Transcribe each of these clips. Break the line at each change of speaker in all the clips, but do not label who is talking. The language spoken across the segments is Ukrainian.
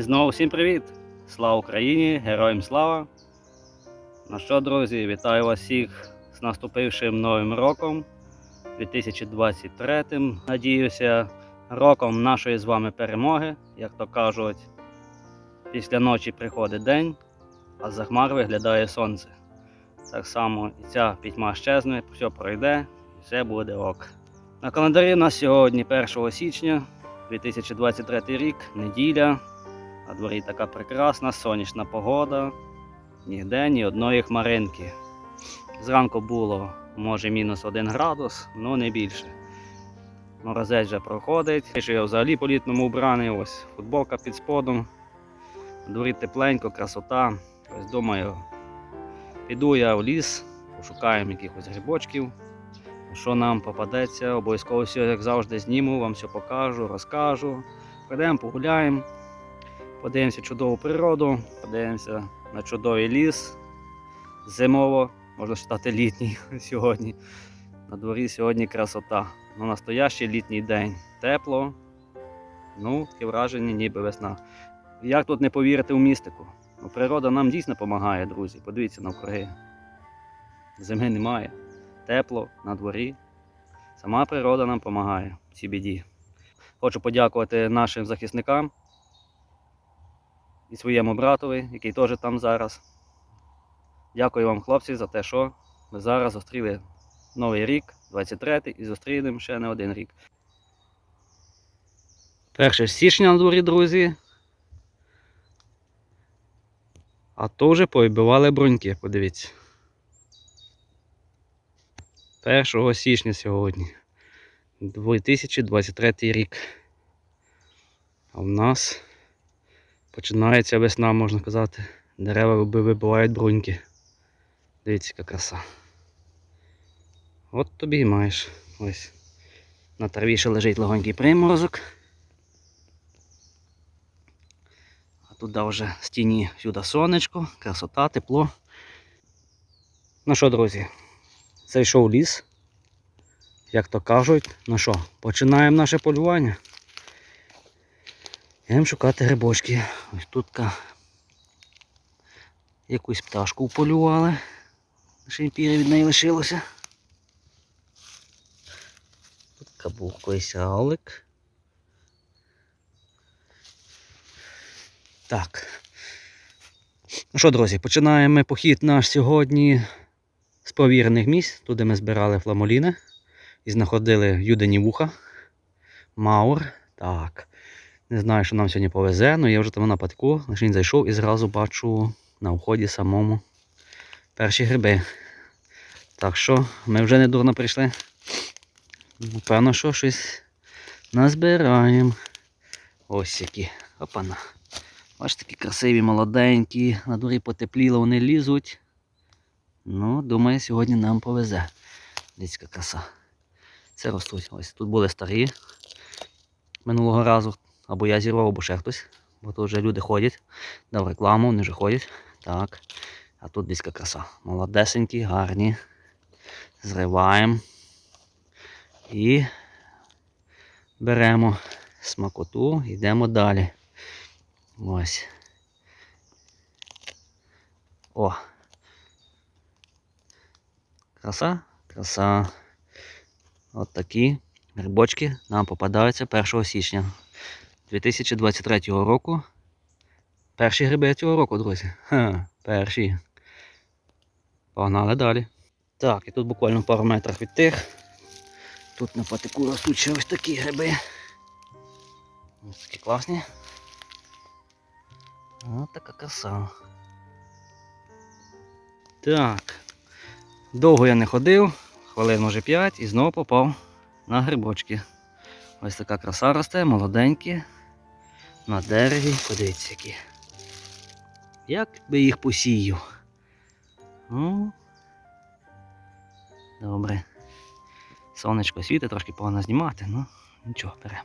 І знову всім привіт! Слава Україні! Героям слава! Ну що, друзі, вітаю вас всіх з наступившим новим роком 2023. Надіюся, роком нашої з вами перемоги, як то кажуть, після ночі приходить день, а за хмар виглядає сонце. Так само і ця пітьма щезне, все пройде і все буде ок. На календарі у нас сьогодні 1 січня 2023 рік, неділя. На дворі така прекрасна сонячна погода. Ніде ні одної хмаринки. Зранку було, може, мінус один градус, але не більше. Морозець вже проходить. Я взагалі по літному вбраний, ось футболка під сподом. Дворі тепленько, красота. Ось думаю, піду я в ліс, пошукаємо якихось грибочків. Що нам попадеться, обов'язково все, як завжди, зніму, вам все покажу, розкажу. Прийдемо, погуляємо, подивимося чудову природу, подивимося на чудовий ліс. Зимово, можна сказати, літній сьогодні. На дворі сьогодні красота. Ну, настоящий літній день. Тепло. Ну, таке враження, ніби весна. Як тут не повірити в містику? Ну, природа нам дійсно допомагає, друзі. Подивіться навкруги. Зими немає тепло на дворі. Сама природа нам допомагає в цій біді. Хочу подякувати нашим захисникам і своєму братові, який теж там зараз. Дякую вам, хлопці, за те, що ми зараз зустріли новий рік, 23-й, і зустрінемо ще не один рік. 1 січня на дворі, друзі. А то вже повибивали бруньки, подивіться. 1 січня сьогодні. 2023 рік. А в нас починається весна, можна казати. Дерева вибивають бруньки. Дивіться, яка краса. От тобі і маєш. Ось. На траві ще лежить легонький приморозок. А туди вже з тіні сюди сонечко, красота, тепло. Ну що, друзі, зайшов в ліс. Як то кажуть, ну що, починаємо наше полювання. Йдемо шукати грибочки. Ось тут якусь пташку полювали. Шимпіри від неї лишилося. Тут був якийсь галик. Так. Ну що, друзі, починаємо похід наш сьогодні з повірених місць, туди ми збирали фламоліни і знаходили юдені вуха, маур. Так. Не знаю, що нам сьогодні повезе, але я вже там на падку, лише зайшов і зразу бачу на вході самому перші гриби. Так що ми вже не дурно прийшли. Певно, що щось назбираємо. Ось які. Опана. Ось такі красиві, молоденькі, на дворі потепліло, вони лізуть. Ну, думаю, сьогодні нам повезе. Дивіться, краса. Це ростуть. Ось тут були старі минулого разу. Або я зірвав, або ще хтось. Бо тут вже люди ходять. Дав рекламу, вони вже ходять. Так. А тут десь яка краса. Молодесенькі, гарні. Зриваємо. І беремо смакоту, йдемо далі. Ось. О, Краса, краса. От такі грибочки нам попадаються 1 січня 2023 року. Перші гриби цього року, друзі. Ха, перші. Погнали далі. Так, і тут буквально пару метрах від тих. Тут на патику ростуть ще ось такі гриби. Ось такі класні. Ось така краса. Так. Довго я не ходив, хвилин може 5 і знову попав на грибочки. Ось така краса росте, молоденькі. На дереві, подивіться які. Як би їх посію. Ну, добре. Сонечко світить, трошки погано знімати, ну нічого, беремо.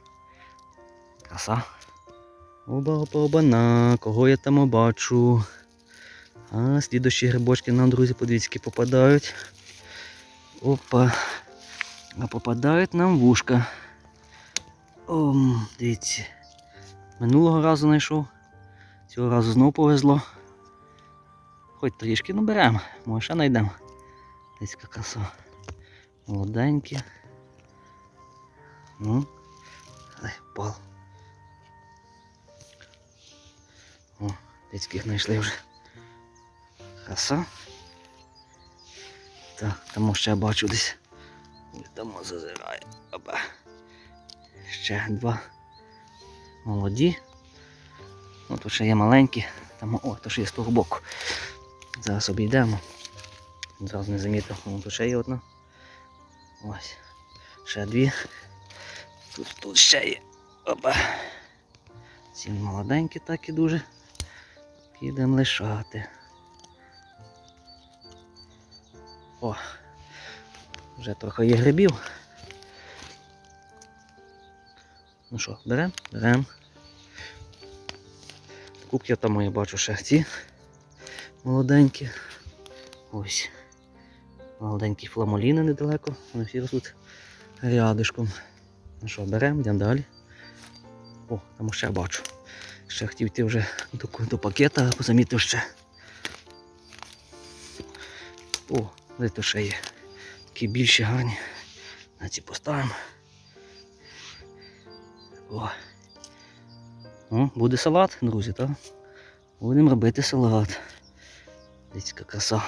Краса. Оба-оба-оба-на, кого я там бачу. А, слідущі грибочки нам, друзі, подивіться, які попадають. Опа. А попадають нам вушка. О, дивіться. Минулого разу знайшов. Цього разу знову повезло. Хоч трішки, ну беремо, може ще знайдемо. Десь краса. Молоденькі. Ну. Ай, впав. О, десь яких знайшли вже. Краса. Так, там ще бачу десь. Там зазирає. Опа. Ще два молоді. Ну, тут ще є маленькі. Там, о, то ще є з того боку. Зараз обійдемо. Зразу не замітив. О, тут ще є одна. Ось. Ще дві. Тут, тут ще є. Опа. Ці молоденькі так і дуже. Підемо лишати. О, вже трохи є грибів. Ну що, берем? Берем. Кубки там я бачу ці молоденькі. Ось. Молоденькі фламоліни недалеко. Вони всі ростуть рядишком. Ну що, беремо, йдемо далі. О, там ще бачу. Ще хотів йти вже до, до пакета, а замітив ще. О, де то ще є. Такі більші гарні. На ці поставимо. О. О, буде салат, друзі, так? Будемо робити салат. Десь краса.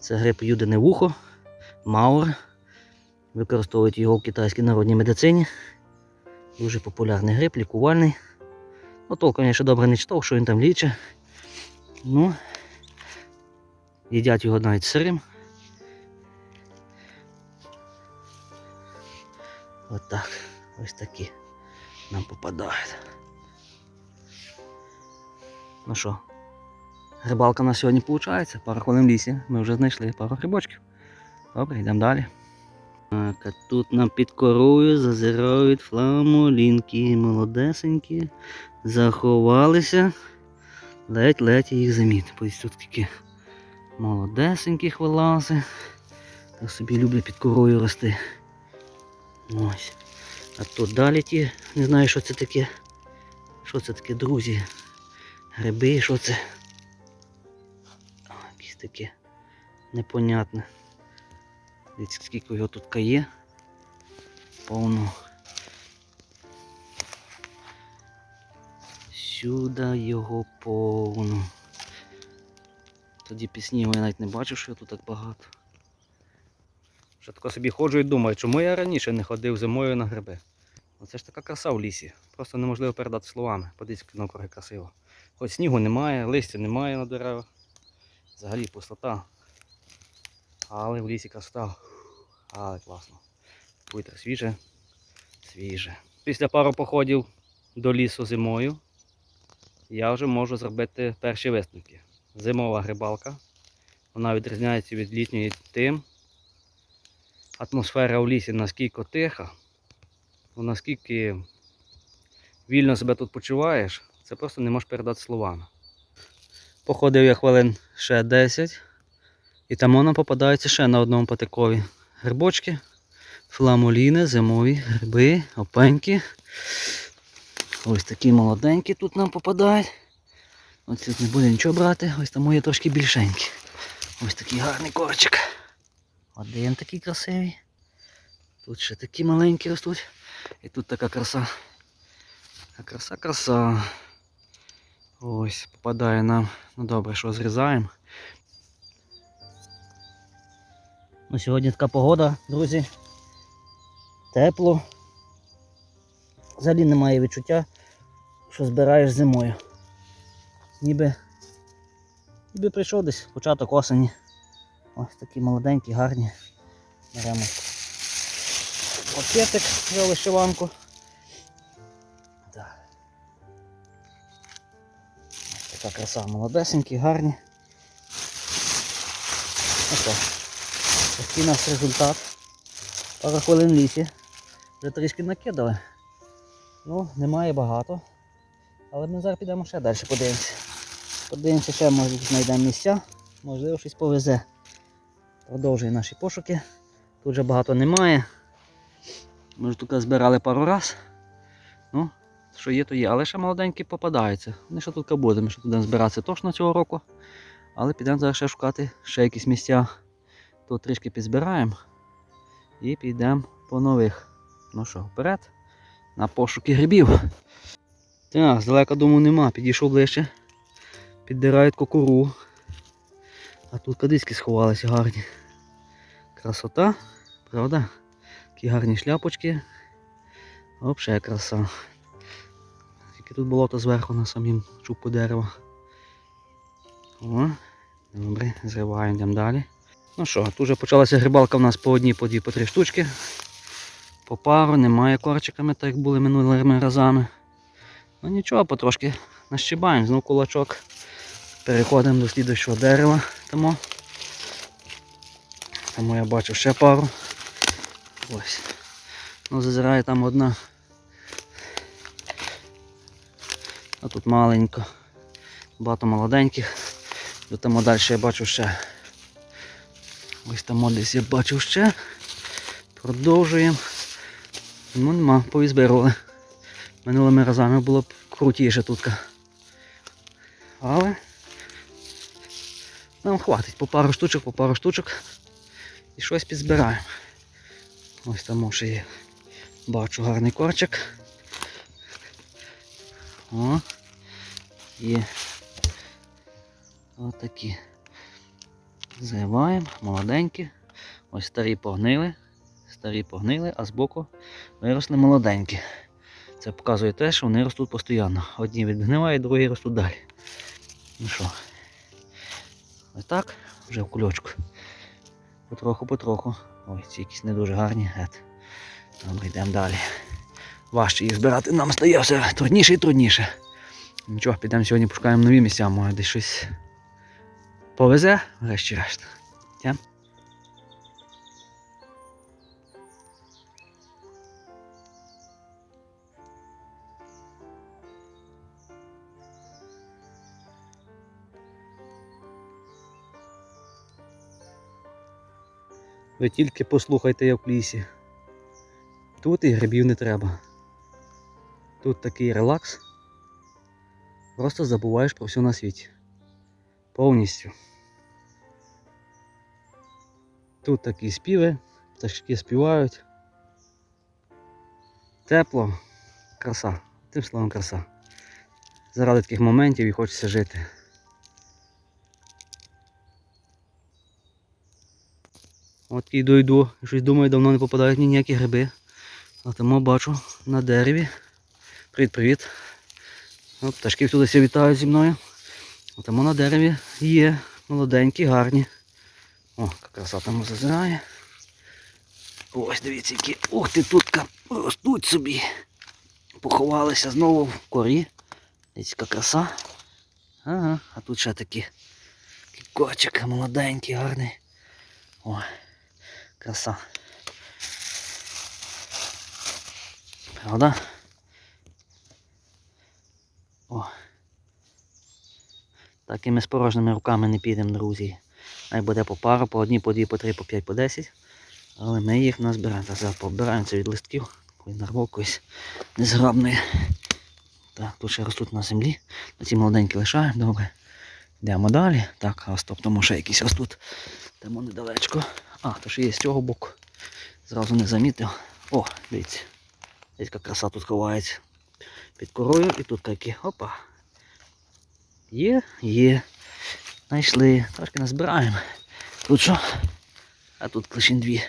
Це гриб юдине вухо, маур. Використовують його в китайській народній медицині. Дуже популярний гриб, лікувальний. Ну, толком я ще добре не читав, що він там лічить. Ну, їдять його навіть сирим. Отак. Ось такі нам попадають. Ну що, рибалка на сьогодні виходить. Пару хвилин в лісі. Ми вже знайшли пару грибочків. Добре, йдемо далі. Так, а тут нам під корою зазирають фламолінки, молодесенькі, заховалися. Ледь-ледь їх замітив. Ось тут такі молодесеньких вилази. Так собі люблять під корою рости. Ось. А тут далі ті, не знаю, що це таке. Що це таке, друзі? Гриби, що це? О, якісь таке непонятне. Дивіться, скільки його тут є. Повно. Сюди його повно. Тоді пісні я навіть не бачив, що тут так багато. Що тако собі ходжу і думаю, чому я раніше не ходив зимою на гриби. Оце ж така краса в лісі. Просто неможливо передати словами. Подивіться, навкруги красиво. Хоч снігу немає, листя немає на деревах. Взагалі пустота. Але в лісі красота. Але класно. Повітря свіже, свіже. Після пару походів до лісу зимою я вже можу зробити перші висновки. Зимова грибалка. Вона відрізняється від літньої тим. Атмосфера в лісі наскільки тиха, ну, наскільки вільно себе тут почуваєш, це просто не можеш передати словами. Походив я хвилин ще 10, і там воно попадається ще на одному патикові грибочки, фламоліни, зимові гриби, опеньки. Ось такі молоденькі тут нам попадають. Ось тут не буде нічого брати, ось там є трошки більшенькі. Ось такий гарний корчик. Один такий красивий. Тут ще такі маленькі ростуть. І тут така краса. Така краса, краса. Ось, попадає нам. Ну добре, що зрізаємо. Ну, сьогодні така погода, друзі. Тепло. Взагалі немає відчуття, що збираєш зимою. Ніби, ніби прийшов десь початок осені. Ось такі молоденькі, гарні. Беремо пакетик за вишиванку. Ось така краса, молодесенькі, гарні. Ось так. Такий у нас результат. Пару хвилин лісі. Вже трішки накидали. Ну, немає багато. Але ми зараз підемо ще далі подивимося. Подивимося, ще може знайдемо місця, можливо щось повезе. Продовжуємо наші пошуки. Тут вже багато немає. Ми ж тут збирали пару раз. Ну, Що є, то є. Але ще молоденькі попадаються. Вони ще тут будемо, що будемо збиратися точно цього року. Але підемо зараз ще шукати ще якісь місця. Тут трішки підзбираємо і підемо по нових. Ну що, вперед, на пошуки грибів. Так, здалека дому нема, підійшов ближче. Піддирають кукуру. А тут кадиськи сховалися гарні. Красота, правда? Такі гарні шляпочки. Взагалі краса. Тільки тут болото зверху на самім чубку дерева. О, добре, зриваємо, йдемо далі. Ну що, тут вже почалася грибалка у нас по одній, по дві, по три штучки. По пару, немає корчиками, так як були минулими разами. Ну нічого, потрошки нащибаємо, знов кулачок. Переходимо до слідущого дерева. Тому, тому я бачу ще пару. Ось. Ну, зазирає там одна. А тут маленько. Багато молоденьких. До там далі я бачу ще. Ось там десь я бачу ще. Продовжуємо. Ну нема, повізбирували. Минулими разами було б крутіше тут. Але нам хватить по пару штучок, по пару штучок. І щось підзбираємо. Ось там ще є. Бачу гарний корчик. О, є. Отакі. Зриваємо, молоденькі. Ось старі погнили. Старі погнили, а збоку виросли молоденькі. Це показує те, що вони ростуть постійно. Одні відгнивають, другі ростуть далі. Ну що, ось так, вже в кульочку. Потроху, потроху. Ой, ці якісь не дуже гарні. Добре, йдемо далі. Важче їх збирати нам стає все трудніше і трудніше. Нічого, підемо сьогодні пошукаємо нові місця, може десь щось повезе, врешті-решт. Ви тільки послухайте, як в лісі. Тут і грибів не треба. Тут такий релакс. Просто забуваєш про все на світі. Повністю. Тут такі співи, пташки співають. Тепло, краса. Тим словом краса. Заради таких моментів і хочеться жити. От іду йду, щось думаю, давно не попадають мені ніякі гриби. А тому бачу на дереві. Привіт-привіт. Пташки туди всі вітають зі мною. А тому на дереві є молоденькі, гарні. О, краса там зазирає. Ось дивіться, які. Ух ти тут ростуть собі. Поховалися знову в корі. Дивіться, яка краса. Ага, а тут ще такі. корчик молоденький, гарний. О, краса. Правда? О. Такими з порожніми руками не підемо, друзі. Най буде по пару, по одній, по дві, по три, по п'ять, по десять. Але ми їх назбираємо. Зараз побираємося від листків. Такої нарву якоїсь незграбної. Так, тут ще ростуть на землі. Ці молоденькі лишаємо, добре. Йдемо далі. Так, а стоп, тому ще якісь ростуть. Там недалечко. А, то ще є з цього боку. Зразу не замітив. О, дивіться. Десь яка краса тут ховається. Під корою і тут такі. Опа. Є, є. Знайшли. Трошки назбираємо. Тут що? А тут лише дві.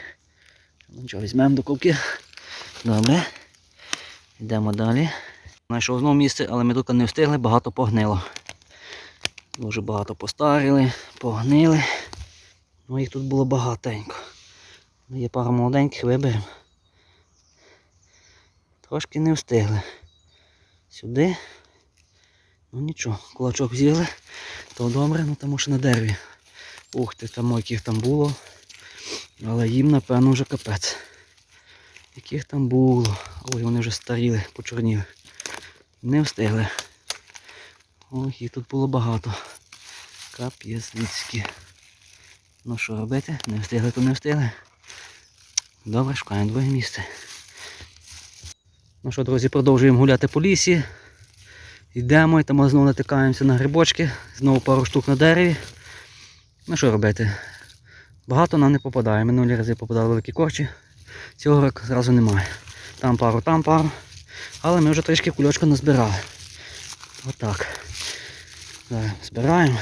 Ну нічого, візьмемо до кубки. Добре. Йдемо далі. Знайшов знову місце, але ми тут не встигли, багато погнило. Дуже багато постаріли, погнили. Ну їх тут було багатенько. Ну, Є пара молоденьких, виберемо. Трошки не встигли. Сюди. Ну нічого, кулачок взяли, то добре, ну тому що на дереві. Ух ти, там яких там було. Але їм, напевно, вже капець. Яких там було. Ой, вони вже старіли, почорніли. Не встигли. Ой, їх тут було багато. Капець. Ну що робити? Не встигли, то не встигли. Добре, шукаємо друге місце. Ну що, друзі, продовжуємо гуляти по лісі. Йдемо і там знову натикаємося на грибочки, знову пару штук на дереві. Ну що робити? Багато нам не попадає. Минулі рази попадали великі корчі. Цього року зразу немає. Там пару, там пару. Але ми вже трішки кульочка назбирали. Отак. Зараз збираємо.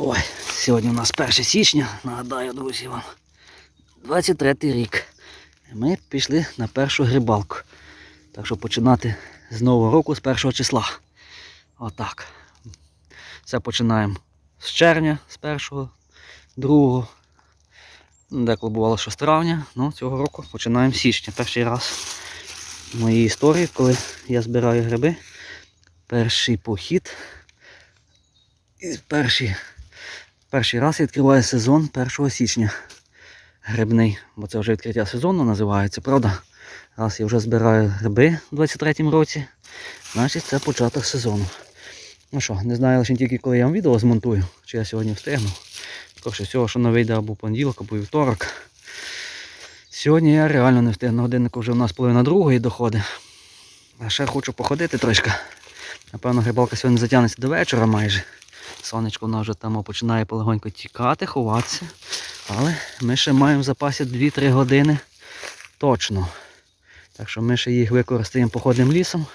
Ой, сьогодні у нас 1 січня, нагадаю, друзі вам. 23 рік. Ми пішли на першу грибалку. Так що починати з нового року, з першого числа. Отак. Все починаємо з червня, з першого, другого. Деколи бувало, що з травня, ну цього року починаємо з січня. Перший раз в моїй історії, коли я збираю гриби. Перший похід. І перший, перший раз я відкриваю сезон 1 січня. Грибний, бо це вже відкриття сезону називається, правда? Раз я вже збираю гриби у 23-му році, значить це початок сезону. Ну що, не знаю лише тільки коли я вам відео змонтую, чи я сьогодні встигну. Скоріше всього, що не вийде або понеділок, або вівторок. Сьогодні я реально не встигну. Годиннику вже у нас половина другої доходить. А ще хочу походити трошки. Напевно, грибалка сьогодні затягнеться до вечора майже. Сонечко воно вже там починає полегонько тікати, ховатися. Але ми ще маємо в запасі 2-3 години точно. Так що ми ще їх використаємо походним лісом.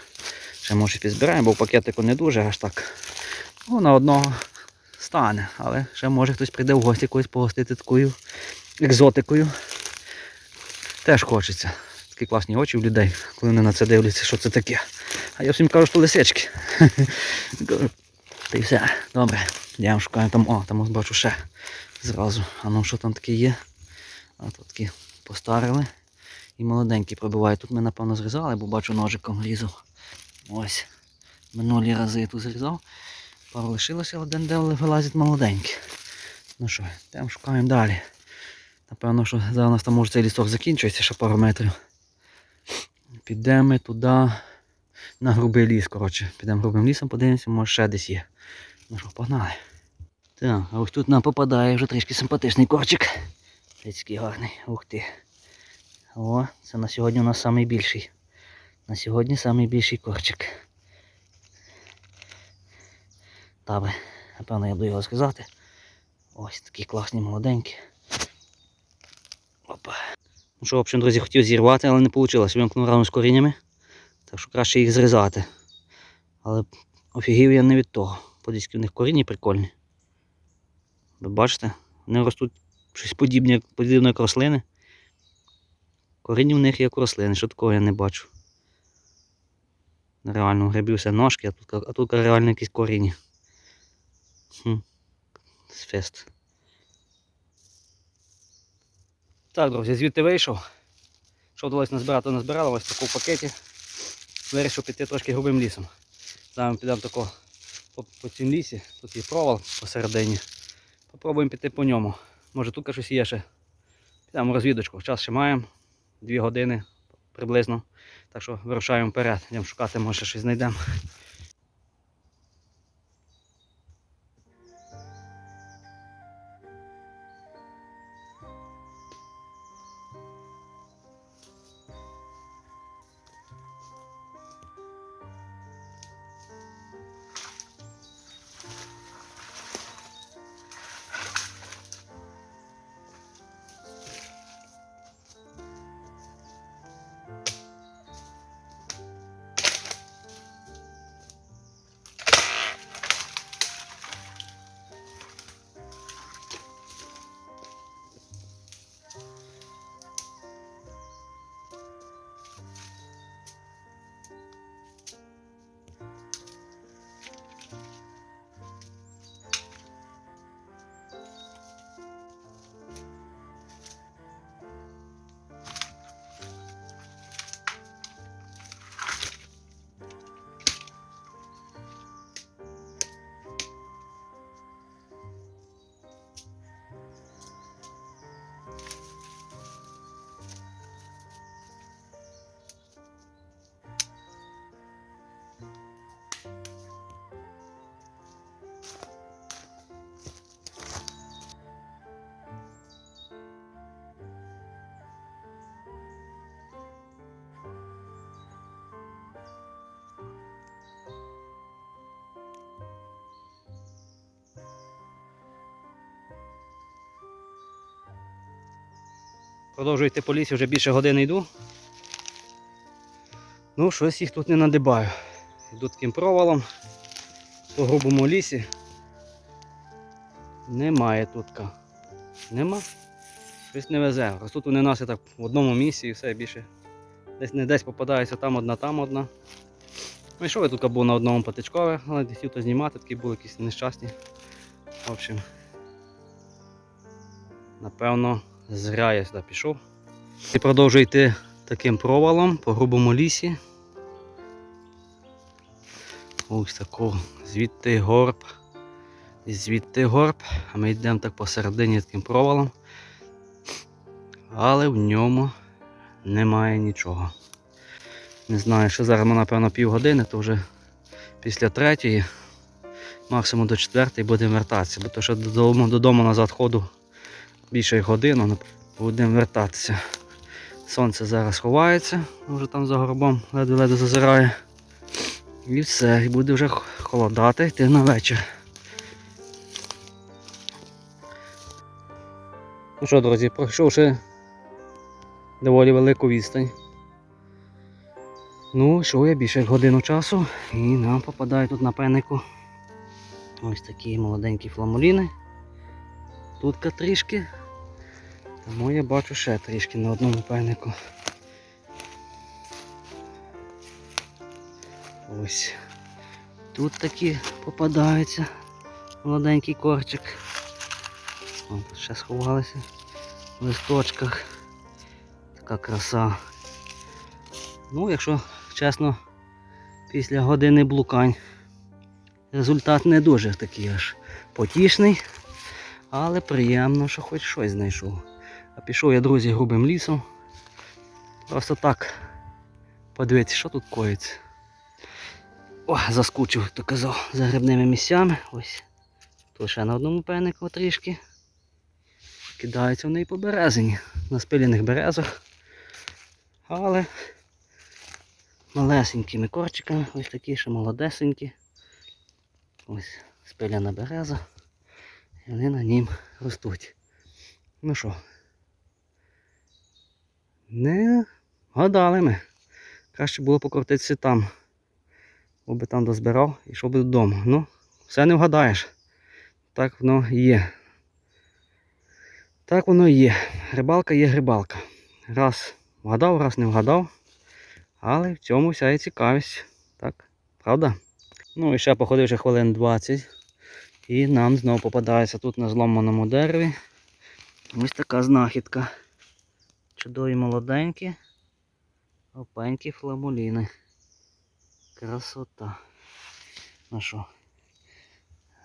Ще може підзбираємо, бо пакетику не дуже аж так. Ну, на одного стане. Але ще може хтось прийде в гості когось погостити такою екзотикою. Теж хочеться. Такі класні очі у людей, коли вони на це дивляться, що це таке. А я всім кажу, що лисички. Та й все. Добре. Я шукаю там, о, там ось бачу ще зразу. А ну що там таке є? А тут такі постарили. І молоденькі пробивають. Тут ми, напевно, зрізали, бо бачу ножиком різав. Ось. Минулі рази я тут зрізав. Пару лишилося, один де вилазять молоденькі. Ну що, йдемо шукаємо далі. Напевно, що зараз там може цей лісок закінчується ще пару метрів. Підемо туди на грубий ліс, коротше. Підемо грубим лісом, подивимося, може ще десь є. Ну що, погнали. Так, а ось тут нам попадає вже трішки симпатичний корчик. Ось гарний. Ух ти. О, це на сьогодні у нас найбільший. На сьогодні найбільший корчик. Добре, напевно, я буду його сказати. Ось такі класні молоденькі. Опа. Ну що, в общем, друзі, хотів зірвати, але не вийшло. Вимкнув рано з коріннями. Так що краще їх зрізати. Але офігів я не від того. Подивіться, у них корінні прикольні. Ви бачите? Вони ростуть щось подібне, подібне як рослини. Коріння в них як рослини, що такого я не бачу. Реально, грибів все ножки, а тут, а тут реально якісь коріння. Хм. Так, друзі, звідти вийшов. Що вдалося назбирати, назбирали ось таку в пакеті. Вирішив піти трошки грубим лісом. Зараз ми підемо тако по, по цьому лісі, тут є провал посередині. Попробуємо піти по ньому. Може тут щось є ще. Підемо розвідочку. Час ще маємо. Дві години приблизно. Так що вирушаємо вперед. Йдемо шукати, може щось знайдемо. Продовжую йти по лісі, вже більше години йду. Ну, щось їх тут не надибаю. Йду таким провалом по грубому лісі. Немає тутка. Нема. Щось не везе. Ростуть вони нас так в одному місці і все більше. Десь не десь попадаються там одна, там одна. Ну і що я тут був на одному патичкове, але хотів то знімати, такі були якісь нещасні. В общем, напевно, зря я сюди пішов. І продовжую йти таким провалом по грубому лісі. Ось тако, звідти горб. Звідти горб, а ми йдемо так посередині таким провалом. Але в ньому немає нічого. Не знаю, що зараз ми, напевно, півгодини, то вже після третьої, максимум до четвертої будемо вертатися, бо то що додому, додому назад ходу більше годину, будемо вертатися. Сонце зараз ховається, вже там за горбом ледве-ледве зазирає. І все, і буде вже холодати, йти на вечір. Ну що, друзі, пройшовши доволі велику відстань. Ну, що я більше як годину часу і нам попадає тут на пенику ось такі молоденькі фламуліни. Тут трішки. Тому я бачу ще трішки на одному пенику. Ось. Тут такі попадаються. Молоденький корчик. Тут ще сховалися в листочках. Така краса. Ну, якщо чесно, після години блукань результат не дуже такий аж потішний, але приємно, що хоч щось знайшов. А пішов я, друзі, грубим лісом. Просто так подивитися, що тут коїться. О, заскучив, то казав, за грибними місцями. Ось. Тут ще на одному пенику трішки. Кидаються вони і по березині, на спилених березах. Але малесенькими корчиками, ось такі ще молодесенькі. Ось спиляна береза. І вони на нім ростуть. Ну що? Не гадали ми. Краще було покрутитися там. Бо би там дозбирав і йшов би додому. Ну, все не вгадаєш. Так воно є. Так воно є. Рибалка є грибалка. Раз вгадав, раз не вгадав. Але в цьому вся і цікавість. Так, правда? Ну і ще походивши хвилин 20. І нам знову попадається тут на зломаному дереві. Ось така знахідка. Чудові молоденькі. Опенькі фламуліни. Красота. Ну що,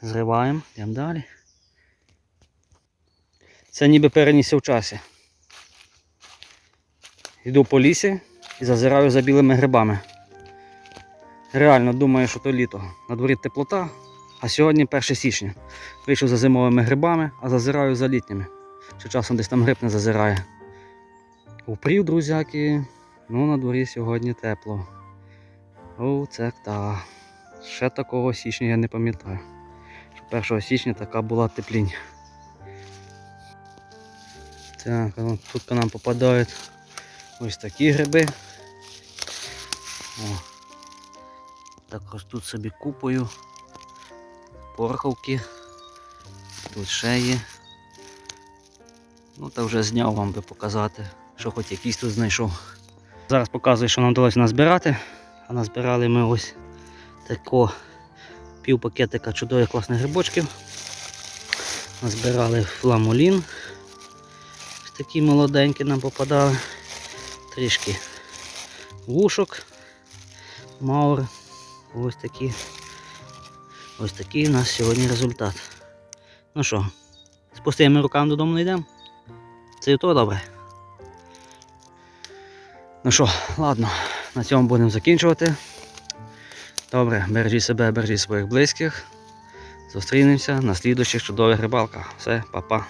зриваємо, йдемо далі. Це ніби перенісся в часі. Йду по лісі і зазираю за білими грибами. Реально думаю, що то літо. На дворі теплота, а сьогодні 1 січня. Вийшов за зимовими грибами, а зазираю за літніми. Що часом десь там гриб не зазирає. Упрів, друзяки, ну на дворі сьогодні тепло. О, це та. Ще такого січня я не пам'ятаю. Що 1 січня така була теплінь. Так, тут к нам попадають ось такі гриби. О, так ростуть собі купою. Порховки. Тут ще є. Ну та вже зняв вам би показати, що хоч якийсь тут знайшов. Зараз показую, що нам вдалося назбирати. А назбирали ми ось тако пів пакетика чудових класних грибочків. Назбирали фламулін. Ось такі молоденькі нам попадали. Трішки вушок. Маур. Ось такі. Ось такий у нас сьогодні результат. Ну що, з пустими руками додому не йдемо? Це і то добре. Ну що, ладно, на цьому будемо закінчувати. Добре, бережіть себе, бережіть своїх близьких. Зустрінемося на слідуючих чудових рибалках. Все, па-па.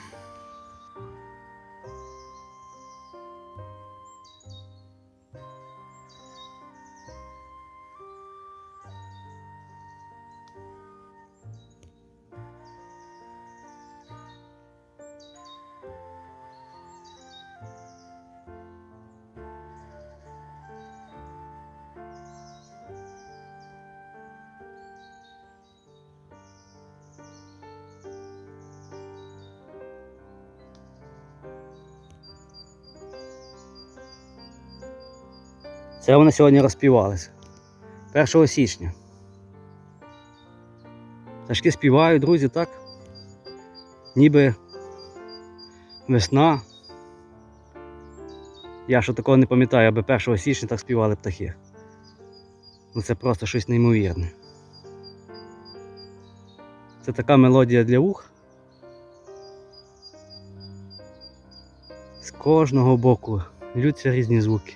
Це сьогодні розпівалися. 1 січня. Пташки співають, друзі, так? Ніби весна. Я що такого не пам'ятаю, аби 1 січня так співали птахи. Ну це просто щось неймовірне. Це така мелодія для вух. З кожного боку ллються різні звуки.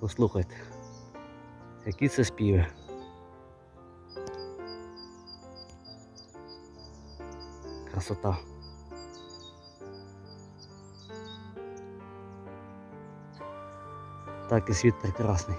Послухайте, які це співи. Красота. Так і світ прекрасний.